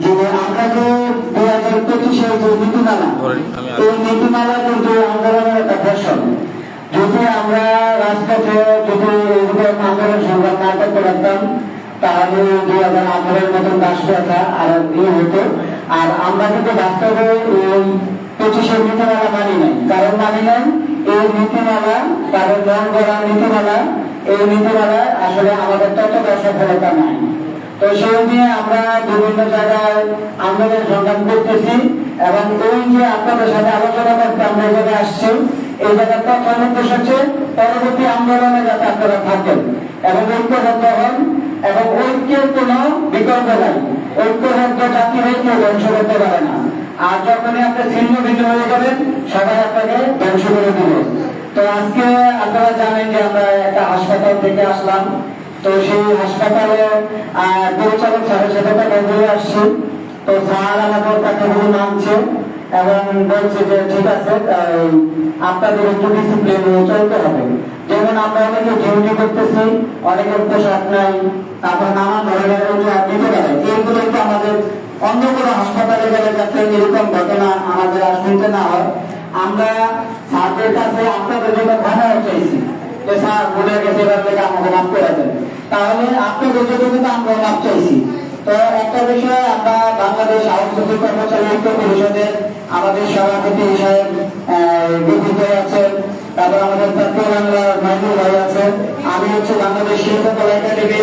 যে আমরা যে দুই হাজার পঁচিশে যে নীতিমালা এই নীতিমালা কিন্তু আন্দোলনের একটা ফসল যদি আমরা রাজপথে যদি এরকম আন্দোলন সংগ্রাম না করতে পারতাম তাহলে দুই হাজার আঠারোর মতন রাষ্ট্রটা আর ইয়ে হতো। আর আমরা কিন্তু বাস্তবে এই পঁচিশের নীতিমালা মানি নাই। কারণ মানি নাই এই নীতিমালা তাদের মন করা নীতিমালা এই নীতিমালা আসলে আমাদের ততটা সফলতা নাই। তো বিকল্প নাই। ঐক্যবদ্ধ জাতি হয়ে কেউ ধ্বংস করতে পারে না। আর যখনই আপনি ভিন্ন হয়ে যাবেন, সবাই ধ্বংস করে দিবে। তো আজকে আপনারা জানেন যে আমরা একটা হাসপাতাল থেকে আসলাম। তো সেই হাসপাতালে পরিচালক স্যারের সাথে কথা বলে আসছি। তো স্যার আমাদের তাকে বলে মানছে এবং বলছে যে, ঠিক আছে আপনাদের একটু ডিসিপ্লিন চলতে হবে। যেমন আমরা অনেকে ডিউটি করতেছি, অনেকের পোশাক নাই, তারপর নানা ধরনের দিতে পারে। এইগুলো একটু আমাদের অন্য কোনো হাসপাতালে গেলে যাতে এরকম ঘটনা আমাদের আর শুনতে না হয়। আমরা স্যারদের কাছে আপনাদের জন্য ক্ষমা চাইছি। যে স্যার ভুলে গেছে এবার আমরা মাফ চাইছি। তো একটা বিষয়, আমরা বাংলাদেশ আউটসোর্সিং কর্মচারী ঐক্য পরিষদের আমাদের সভাপতি সাহেব গঠিত আছেন। তারপর আমাদের জাতীয় বাংলার মাইনুল ভাই আছেন। আমি হচ্ছে বাংলাদেশ শিল্পকলা একাডেমি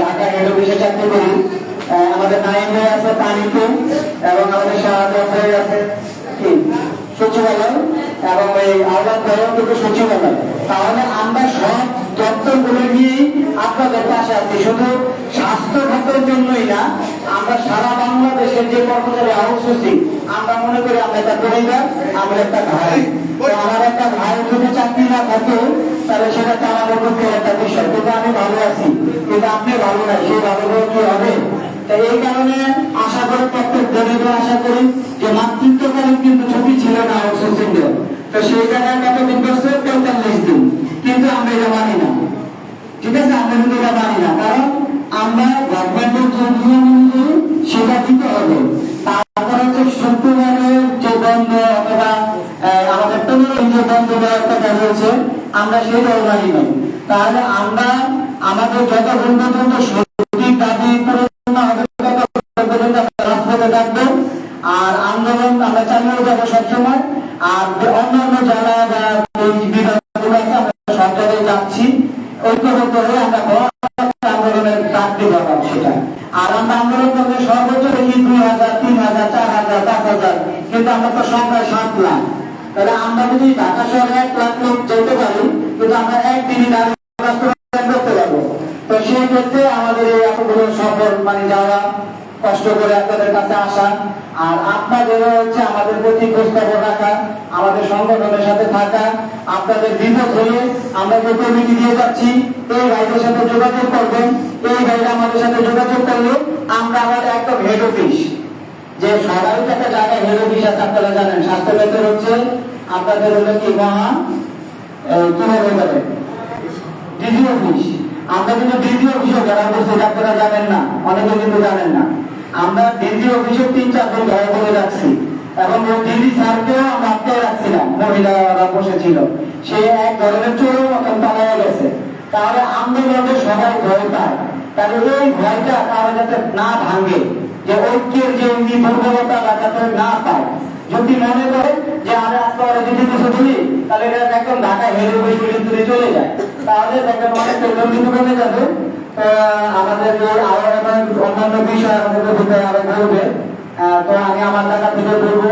ঢাকা হেড অফিসে চাকরি করি। আমাদের নাইম ভাই আছে পানিতে এবং আমাদের শাহাদ ভাই আছে। কি? সচিবালয়। এবং এই আহ্বান ভাইও কিন্তু সচিবালয় তাহলে আমরা সব দপ্তরগুলো নিয়েই আপনাদের পাশে আছি। শুধু স্বাস্থ্য খাতের জন্যই না, আমরা সারা বাংলাদেশের যে কর্মচারী আউটসোর্সিং আমরা মনে করি আমরা একটা পরিবার, আমরা একটা ভাই। আমার একটা ভাই যদি চাকরি না থাকে তাহলে সেটা তো আমাদের পক্ষে একটা বিষয়। কিন্তু আমি ভালো আছি। কিন্তু আপনি ভালো না, সেই ভালো কি হবে? তো এই কারণে আশা করি, প্রত্যেক দরিদ্র আশা করি যে মাতৃত্বকালীন কিন্তু ছবি ছিল না আউটসোর্সিং তো সেই জায়গায় কতদিন করছে তেতাল্লিশ দিন। কিন্তু আমরা এটা মানি না। ঠিক আছে? আমরা কিন্তু এটা মানি না। কারণ আমরা গভর্নমেন্টের যে নিয়ম সেটা দিতে হবে। তারপর হচ্ছে শুক্রবারের যে বন্ধ অথবা আমাদের পনেরো দিন যে বন্ধ দেওয়ার কথা রয়েছে, আমরা সেটাও মানি না তাহলে আমরা আমাদের যত পর্যন্ত সঠিক দাবি পূরণ হবে আর আন্দোলন আমরা চালিয়ে যাব সবসময়। আর অন্যান্য যারা বা এই বিভাগগুলো আছে, আমরা সব জায়গায় যাচ্ছি। ঐক্যবদ্ধ হয়ে আমরা আন্দোলনের ডাক দিব সেটা। আর আমরা আন্দোলন করলে সর্বোচ্চ দেখি দুই হাজার, তিন হাজার, চার হাজার, পাঁচ হাজার। কিন্তু আমরা তো সংখ্যায় সাত লাখ। তাহলে আমরা যদি ঢাকা শহরে এক লাখ লোক যেতে পারি, কিন্তু আমরা একদিনই বাস্তবায়ন করতে পারব। তো সেই ক্ষেত্রে আমাদের এই এতগুলো সফর মানে যাওয়া কষ্ট করে আপনাদের কাছে আসা, আর আপনাদের হচ্ছে আমাদের প্রতি খোঁজখবর রাখা, আমাদের সংগঠনের সাথে থাকা, আপনাদের বিপদ হলে আমরা যে কমিটি দিয়ে যাচ্ছি, এই ভাইদের সাথে যোগাযোগ করবেন, এই ভাইরা আমাদের সাথে যোগাযোগ করলে আমরা আমাদের একদম হেড অফিস। যে সবাই একটা জায়গায় হেড অফিস আপনারা জানেন। স্বাস্থ্য বেতন হচ্ছে আপনাদের হলো কি মহা কি বলে ডিজি অফিস। আমরা কিন্তু ডিজি অফিসও ঘেরাও করছি আপনারা জানেন না। অনেকে কিন্তু জানেন না। আমরা ডিজি অফিসে তিন, চার দিন ঘেরাও করে রাখছি এবং ওই ডিজি স্যারকেও আমরা আটকে রাখছিলাম, মহিলারা বসেছিল। সে এক ধরনের চোরের মতন পালাইয়া গেছে। তাহলে আন্দোলনে সবাই ভয় পায়। তাহলে এই ভয়টা তারা যাতে না ভাঙে। যে ঐক্যের যে এমনি দুর্বলতা যাতে না পায়। যদি মনে করে যে আমি আজকে ওরা যদি কিছু বলি, তাহলে এটা একদম ঢাকায় হেরে বই পর্যন্ত চলে যায়। তাহলে দেখবেন অনেক প্রবলেম কিন্তু যাবে। আমাদের আরও অন্যান্য বিষয় আমাদের ভিতরে আরও তো আমি আমার জায়গা থেকে বলব,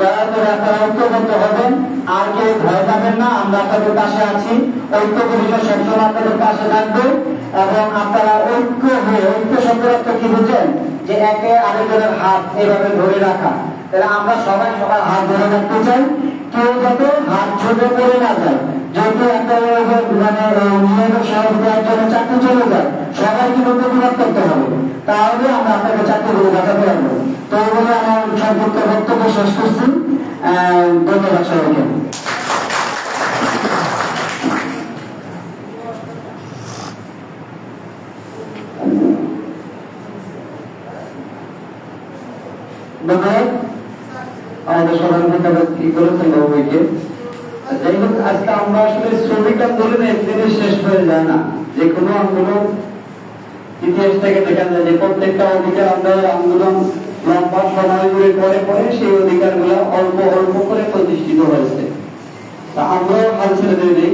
দয়া করে আপনারা ঐক্যবদ্ধ হবেন। আর কেউ ভয় পাবেন না, আমরা আপনাদের পাশে আছি। ঐক্য পরিষদ সবসময় আপনাদের পাশে থাকবে। এবং আপনারা ঐক্য হয়ে, ঐক্য শব্দের কি বুঝছেন যে একে আরেকজনের হাত এভাবে ধরে রাখা। তাহলে আমরা সবাই সবার হাত ধরে রাখতে চাই, কেউ যাতে হাত ছোট করে না যায়। যেহেতু একটা মানে নিয়োগের সভাপতি একজনের চাকরি চলে যায় সবাই কিন্তু প্রতিবাদ করতে হবে। তাহলে আমরা আপনাকে চাকরিগুলো দেখাতে পারব। তো বলে আমার সংক্ষিপ্ত বক্তব্য শেষ করছি। ধন্যবাদ সবাইকে। আমরা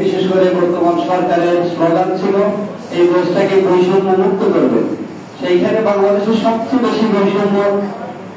বিশেষ করে বর্তমান সরকারের ছিল, এই দেশটাকে বৈষম্য মুক্ত করবে। সেইখানে বাংলাদেশের সবচেয়ে বেশি বৈষম্য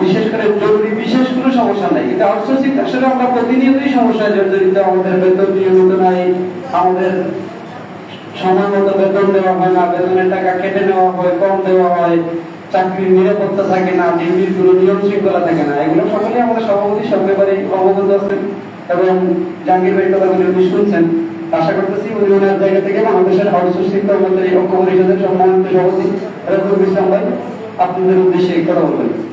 বিশেষ করে জরুরি বিশেষ কোনো সমস্যা নাই। কিন্তু আউটসোর্সিং আসলে আমরা প্রতিনিয়তই সমস্যায় জর্জরিত। আমাদের বেতন নিয়মিত নাই। আমাদের সময় মতো বেতন দেওয়া হয় না। বেতনের টাকা কেটে নেওয়া হয়, কম দেওয়া হয়। চাকরির নিরাপত্তা থাকে না। ডিউটির কোনো নিয়ম শৃঙ্খলা থাকে না। এগুলো সকলেই আমাদের সভাপতি সঙ্গেবারে অবগত আছেন এবং জাহাঙ্গীর ভাই কথাগুলি উনি শুনছেন। আশা করতেছি উনি ওনার জায়গা থেকে বাংলাদেশের আউটসোর্সিং কর্মচারী ঐক্য পরিষদের সম্মানিত সভাপতি রফিকুল ইসলাম ভাই আপনাদের উদ্দেশ্যে কথা বলবেন।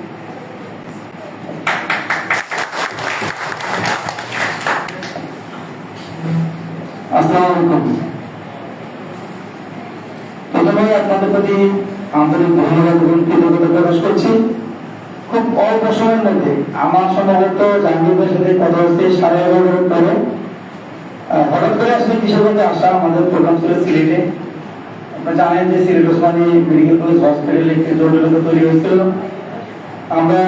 প্রথমে আপনাদের প্রতি আন্তরিক ধন্যবাদ এবং কৃতজ্ঞতা প্রকাশ করছি। খুব অল্প সময়ের মধ্যে আমার সম্ভবত জাহাঙ্গীরের সাথে কথা হচ্ছে সাড়ে এগারো পরে। হঠাৎ করে আসলে কিশোরগঞ্জে আসা আমাদের প্রোগ্রাম ছিল সিলেটে। আপনারা জানেন যে সিলেট ওসমানী মেডিকেল কলেজ হসপিটালে একটি জটিলতা তৈরি হয়েছিল। আমরা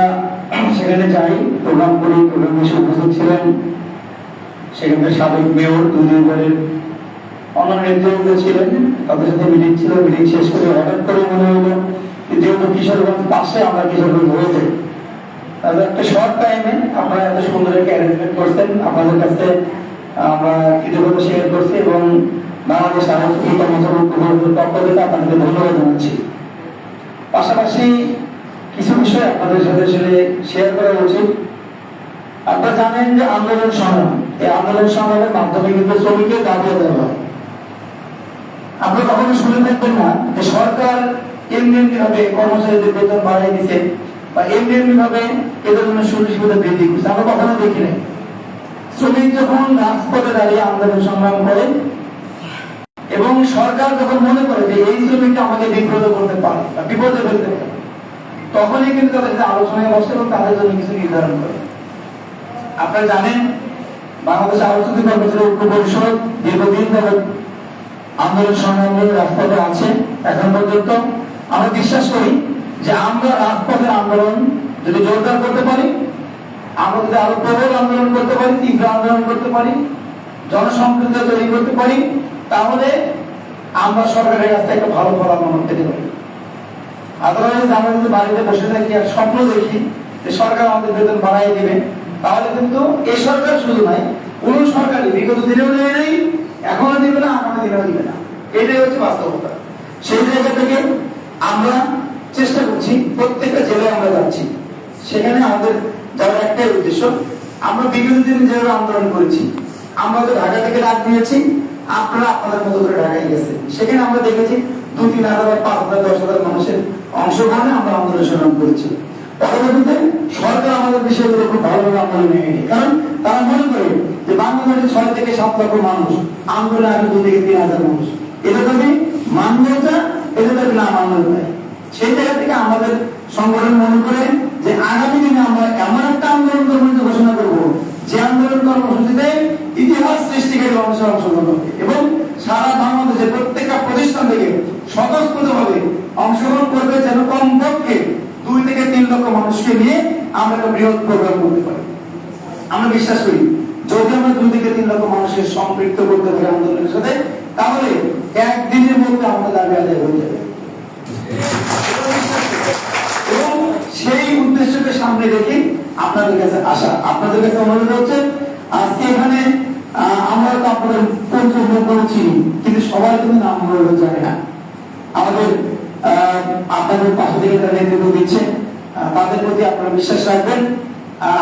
সেখানে যাই, প্রোগ্রাম করি, প্রোগ্রামে উপস্থিত ছিলেন সেখানকার সাবেক মেয়র মেয়রের অন্যান্য নেতৃবৃন্দ ছিলেন, তাদের সাথে মিটিং ছিল, মিটিং শেষ করে হঠাৎ করে মনে হলো যেহেতু কিশোরগঞ্জ পাশে আমরা কিশোরগঞ্জ হয়ে যাই তাহলে একটা শর্ট টাইমে আপনারা এত সুন্দর একটা অ্যারেঞ্জমেন্ট করছেন। আপনাদের কাছে আমরা কৃতজ্ঞতা শেয়ার করছি এবং বাংলাদেশ আলোচনা কর্মচারী পক্ষ আপনাদেরকে ধন্যবাদ জানাচ্ছি। পাশাপাশি কিছু বিষয় আপনাদের সাথে শেয়ার করা উচিত। আপনারা জানেন যে আন্দোলন সংগ্রাম। এই আন্দোলন সংগ্রামের মাধ্যমে কিন্তু শ্রমিকের দাবি আদায় হয় আপনারা কখনো শুনে থাকবেন না যে সরকার এমনি এমনি ভাবে কর্মচারীদের বেতন বাড়াই দিচ্ছে বা এমনি এমনি ভাবে এদের জন্য সুযোগ সুবিধা বৃদ্ধি করছে। আমরা কখনো দেখি নাই। শ্রমিক যখন রাজপথে দাঁড়িয়ে আন্দোলন সংগ্রাম করে এবং সরকার যখন মনে করে যে এই শ্রমিকটা আমাকে বিব্রত করতে পারে বা বিপদে ফেলতে পারে, তখনই কিন্তু তাদের আলোচনায় বসে এবং তাদের জন্য কিছু নির্ধারণ করে। আপনারা জানেন বাংলাদেশ আলোচিত কর্মচারী ঐক্য পরিষদ দীর্ঘদিন ধরে আন্দোলন সংগ্রামে রাজপথে আছে, এখন পর্যন্ত। আমরা বিশ্বাস করি যে আমরা রাজপথের আন্দোলন যদি জোরদার করতে পারি, আমরা যদি আরও প্রবল আন্দোলন করতে পারি, তীব্র আন্দোলন করতে পারি জনসম্পৃক্ত তৈরি করতে পারি, তাহলে আমরা সরকারের কাছ একটা ভালো ফলাফল পেতে পারি। আদারওয়াইজ আমরা যদি বাড়িতে বসে থাকি আর স্বপ্ন দেখি যে সরকার আমাদের বেতন বাড়াই দেবে, তাহলে কিন্তু এই সরকার শুধু নয় কোন সরকারই বিগত দিনেও দেয় নাই, এখনও দিবে না, আগামী দিনেও দিবে না। এটাই হচ্ছে বাস্তবতা। সেই জায়গা থেকে আমরা চেষ্টা করছি, প্রত্যেকটা জেলায় আমরা যাচ্ছি। সেখানে আমাদের যাওয়ার একটাই উদ্দেশ্য, আমরা বিগত দিনে যেভাবে আন্দোলন করেছি, আমরা তো ঢাকা থেকে ডাক দিয়েছি আপনারা আপনাদের মতো করে ঢাকায় গেছেন। সেখানে আমরা দেখেছি দু তিন হাজার পাঁচ হাজার, দশ হাজার মানুষের অংশগ্রহণে আমরা আন্দোলন সংগ্রাম করেছি। পরবর্তীতে সরকার আমাদের বিষয়গুলো খুব ভালোভাবে আন্দোলন নিয়ে কারণ তারা মনে করে যে বাংলাদেশে ছয় থেকে সাত লক্ষ মানুষ আন্দোলনে আগে দু থেকে তিন হাজার মানুষ। এটা যদি মান্যতা? এটা যদি না মান্যতা সেই জায়গা থেকে আমাদের সংগঠন মনে করে যে আগামী দিনে আমরা এমন একটা আন্দোলন কর্মসূচি ঘোষণা করব, যে আন্দোলন কর্মসূচিতে ইতিহাস সৃষ্টিকারী মানুষের অংশগ্রহণ হবে এবং সারা বাংলাদেশের প্রত্যেকটা প্রতিষ্ঠান থেকে স্বতঃস্ফূর্তভাবে অংশগ্রহণ করবে যেন কমপক্ষে দুই থেকে তিন লক্ষ মানুষকে নিয়ে আমরা একটা বৃহৎ প্রোগ্রাম করতে পারি। আমরা বিশ্বাস করি, যদি আমরা দুই থেকে তিন লক্ষ মানুষের সম্পৃক্ত করতে পারি আন্দোলনের সাথে, তাহলে একদিনের মধ্যে আমাদের দাবি আদায় হয়ে যাবে। এবং সেই উদ্দেশ্যকে সামনে রেখে আপনাদের কাছে আসা, আপনাদের কাছে অনুরোধ হচ্ছে, আজকে এখানে আমরা তো আপনাদের পঞ্চম চিনি কিন্তু সবাই কিন্তু নাম বলে জানে না। আমাদের আপনাদের পাশে থেকে যারা নেতৃত্ব দিচ্ছে তাদের প্রতি আপনারা বিশ্বাস রাখবেন।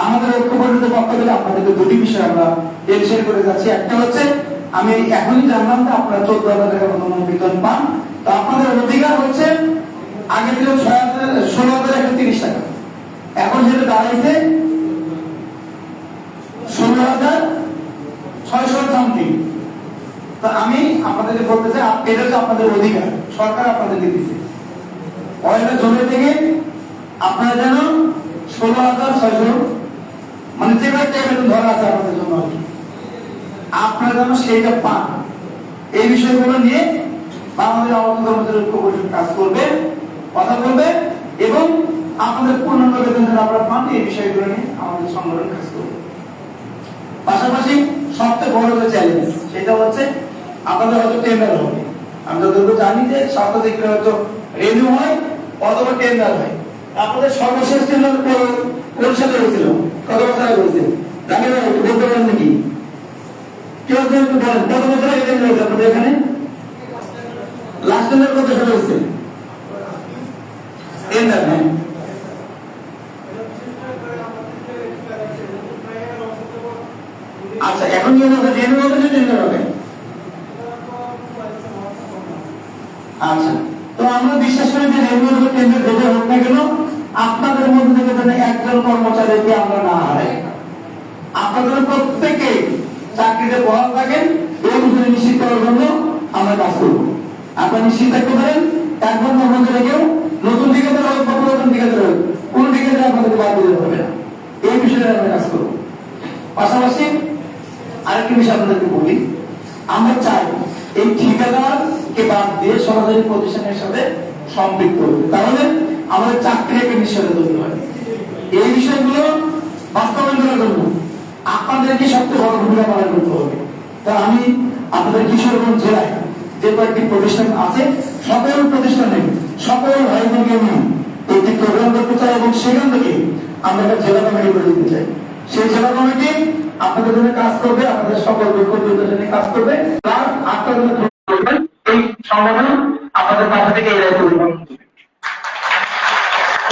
আমাদের ঐক্য পরিষদের পক্ষ থেকে দুটি বিষয় আমরা টেনশন করে যাচ্ছি। একটা হচ্ছে, আমি এখনই জানলাম যে আপনারা চোদ্দ হাজার টাকা মতো বেতন পান। তো আপনাদের অধিকার হচ্ছে আগে ছিল ছয় হাজার, ষোলো হাজার একশো তিরিশ টাকা। এখন যেটা দাঁড়াইছে, ষোলো হাজার ছয়শো সামথিং তো আমি আপনাদেরকে বলতে চাই এটা হচ্ছে আপনাদের অধিকার। সরকার আপনাদেরকে দিচ্ছে পয়লা জমি থেকে আপনারা যেন ষোলো হাজার ছয়শো মানে যে একটা ধরা আছে আপনাদের জন্য আর কি। আপনারা যেন সেইটা পান। এই বিষয়গুলো নিয়ে বাংলাদেশ আওয়ামী কর্মচারী ঐক্য পরিষদ কাজ করবে, কথা বলবে এবং আপনাদের পূর্ণাঙ্গ বেতন আপনারা পান, এই বিষয়গুলো নিয়ে আমাদের সংগঠন কাজ করবে। পাশাপাশি সবচেয়ে বড় যে চ্যালেঞ্জ সেটা হচ্ছে আপনাদের হয়তো টেন্ডার হবে। আমি যতটুকু জানি যে সপ্তাহ থেকে হয়তো রেনিউ হয় অথবা টেন্ডার হয়। আপনাদের সর্বশেষ টেন্ডার কোন সালে হয়েছিল কত বছর আগে হয়েছিল। জানি না, একটু বলতে পারেন নাকি? কেউ কেউ একটু বলেন, কত বছর আগে টেন্ডার হয়েছে আপনাদের এখানে? লাস্ট টেন্ডার কত হয়েছে? টেন্ডার হ্যাঁ। আচ্ছা এখন কি হবে রেনিউ হবে না টেন্ডার হবে? আচ্ছা। তো আমরা বিশ্বাস করি যে রেগুলার টেন্ডার যেটা হোক না কেন আপনাদের মধ্যে থেকে যেন একজন কর্মচারীকে আমরা না হারাই। আপনাদের প্রত্যেকে চাকরিতে বহাল থাকেন, এই বিষয়ে নিশ্চিত করার জন্য আমরা কাজ করব। আপনারা নিশ্চিত থাকতে পারেন, একজন কর্মচারীকেও নতুন ঠিকাদার হোক বা পুরাতন ঠিকাদার হোক, কোন ঠিকাদার আপনাদেরকে বাদ দিতে হবে না। এই বিষয়ে আমরা কাজ করব। পাশাপাশি আরেকটি বিষয় আপনাদেরকে বলি, আমরা চাই এই ঠিকাদার কে বাদ দিয়ে সরকারি প্রতিষ্ঠানের সাথে সম্পৃক্ত হতে। তাহলে আমাদের চাকরি একটা নিশ্চয়তা তৈরি হয় এই বিষয়গুলো বাস্তবায়ন করার জন্য আপনাদেরকে সবচেয়ে বড় ভূমিকা পালন করতে হবে। তা আমি আপনাদের কিশোরগঞ্জ জেলায় যে কয়েকটি প্রতিষ্ঠান আছে, সকল প্রতিষ্ঠানে সকল ভাইদেরকে নিয়ে একটি প্রোগ্রাম করতে চাই এবং সেখান থেকে আমরা একটা জেলা কমিটি করে দিতে চাই। সেই জেলা কমিটি আপনাদের জন্য কাজ করবে, আপনাদের সকল বিক্ষোভের জন্য কাজ করবে। প্লাস আপনাদের এই সংগঠন আপনাদের পাশে থেকে এই দায়িত্ব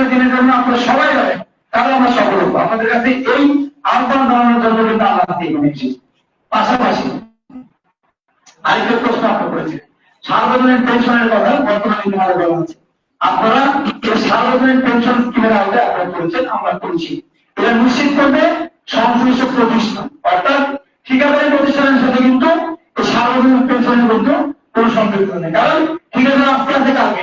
একটা দিনের জন্য আপনারা সবাই যাবেন তাহলে আমরা সফল হব। আপনাদের কাছে এই আহ্বান জানানোর জন্য কিন্তু আমরা এখানে এসেছি। পাশাপাশি আরেকটা প্রশ্ন আপনার করেছে। সার্বজনীন পেনশনের কথা বর্তমানে বলা আছে আপনারা সার্বজনীন পেনশন স্কিমের আপনারা করেছেন আমরা করেছি এটা নিশ্চিত করবে সংশ্লিষ্ট প্রতিষ্ঠান। অর্থাৎ ঠিকাদারি প্রতিষ্ঠানের সাথে কিন্তু সার্বজনীন পেনশনের কিন্তু কোনো সম্পৃক্ত নেই। কারণ ঠিকাদার আজকে আছে কালকে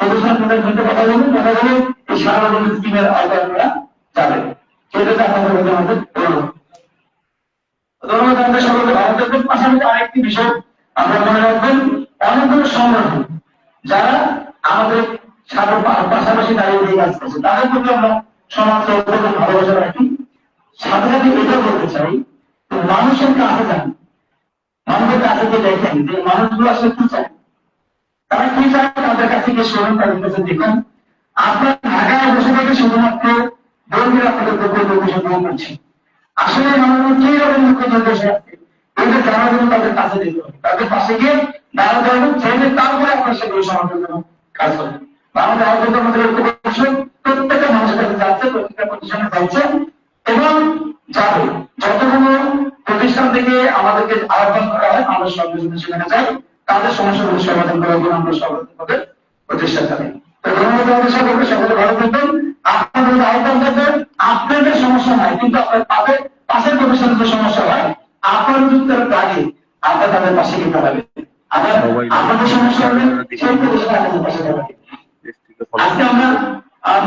প্রতিষ্ঠান প্রধান সঙ্গে কথা বলুন কথা বলে এই সার্বজনীন স্কিমের আওতায় আপনারা যাবেন সেটা হচ্ছে আপনাদের মধ্যে আমাদের ধন্যবাদ আমাদের সকলকে ভালো থাকবেন পাশাপাশি আরেকটি বিষয় আপনারা মনে রাখবেন অনেকগুলো সংগঠন যারা আমাদের পা- পাশাপাশি দাঁড়িয়ে দিয়ে কাজ করছে তাদের প্রতি আমরা সমাজ ভালোবাসা রাখি সাথে সাথে এটা বলতে চাই মানুষের কাছে যান মানুষের কাছে গিয়ে দেখেন যে মানুষগুলো আসলে কি চায়? তারা কি চায়? তাদের কাছে শুনুন তাদের কাছে দেখুন। আপনার ঢাকায় বসে থেকে শুধুমাত্র বন্ধুরা আপনাদের প্রকল্প বিষয় গ্রহণ করছে। আসলে মানুষ কি রকম নির্দেশে আছে জানার জন্য তাদের কাছে হবে। তাদের পাশে গিয়ে দাঁড়াতে হবে আপনার সেগুলো জন্য কাজ করবে আমাদের আমাদের প্রত্যেকটা মানুষের কাছে যাচ্ছে, প্রত্যেকটা প্রতিষ্ঠানে যাচ্ছে এবং যাবে। যতগুলো প্রতিষ্ঠান থেকে আমাদেরকে আহ্বান করা হয় আমরা সব সেখানে যাই। তাদের সমস্যাগুলো সমাধান করার জন্য আমরা সর্বতভাবে প্রচেষ্টা চালাই ধন্যবাদ আমাদের সকলকে সকলে ভালো থাকবেন। আপনাদের আহ্বান থাকবেন আপনাদের সমস্যা সমস্যা নাই কিন্তু আপনার পাশের পাশের প্রফেশনের যে সমস্যা হয়। আপনার যুক্তের কাজে আপনার তাদের পাশে গিয়ে দাঁড়াবে। আবার আপনাদের সমস্যা হলে সেই প্রফেশনে আপনাদের পাশে দাঁড়াবে। আজকে আমরা আহ,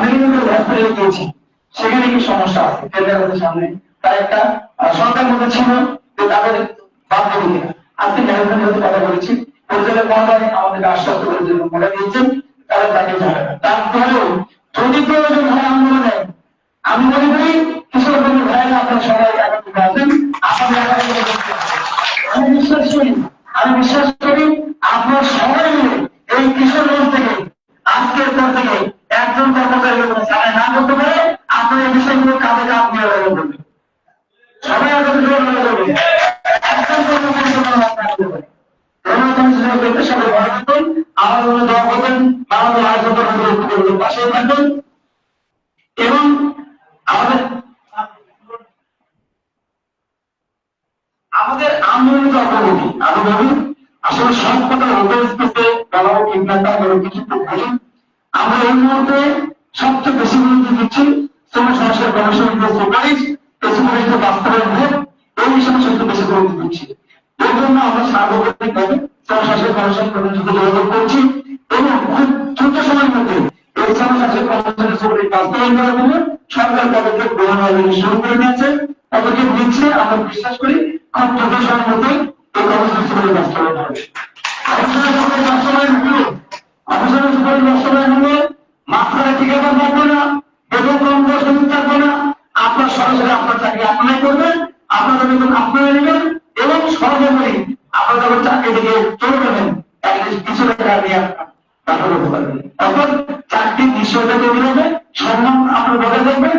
হসপিটালে গিয়েছি। সেখানে কি সমস্যা আছে। কেন্দ্রের সামনে তার একটা সরকার মধ্যে ছিল যে তাদের বাদ দেবে আজকে ম্যানেজমেন্ট কথা বলেছি। পরিচালক করে যে বলে দিয়েছেন তারা তাকে যাবে তারপরেও যদি প্রয়োজন হয় আন্দোলনে, আমি মনে করি কৃষক আমরা এই মুহূর্তে সবচেয়ে বেশি গুরুত্ব দিচ্ছি শ্রম সংস্কার কমিশন যে সুপারিশ এই জন্য আমরা সার্বজনীনভাবে শ্রম সংস্কার যোগাযোগ করছি এবং খুব দ্রুত সময়ের মধ্যে এই কমিশনের সরকার পদক্ষেপ গ্রহণ অলরেডি শুরু করে দিয়েছে। পদক্ষেপ নিচ্ছে, আমরা বিশ্বাস করি খুব দ্রুত সময়ের মধ্যে এই আপনারা নেবেন, এবং সর্বোপরি আপনারা যখন চাকরি থেকে চলে যাবেন। কিছু টাকা দিয়ে তাহলে হতে পারবেন অর্থাৎ সম্মান আপনার বজায় থাকবে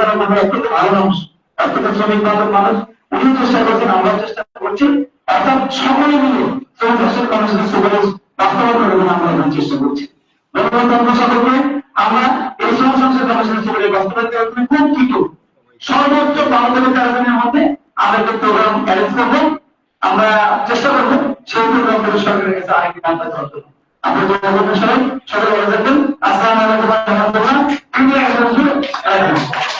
তারা আমরা অত্যন্ত ভালো মানুষ, অত্যন্ত শ্রমিক বান্ধব মানুষ উনি তো করছেন আমরা চেষ্টা করছি। অর্থাৎ সকলে মিলে শ্রমিক রাষ্ট্রের কমিশনের সুপারিশ বাস্তবায়ন করার জন্য আমরা এখন চেষ্টা করছি। ধন্যবাদ সকলকে। আমরা এই শ্রম সংসদ কমিশনের সুপারিশ বাস্তবায়ন করার জন্য সর্বোচ্চ কারণের মধ্যে একটা প্রোগ্রাম অ্যারেঞ্জ আমরা চেষ্টা করব সেই প্রোগ্রামগুলো সরকারের কাছে আরেকটি আপনি সবাই আলাইকুম রহমতুল্লাহ।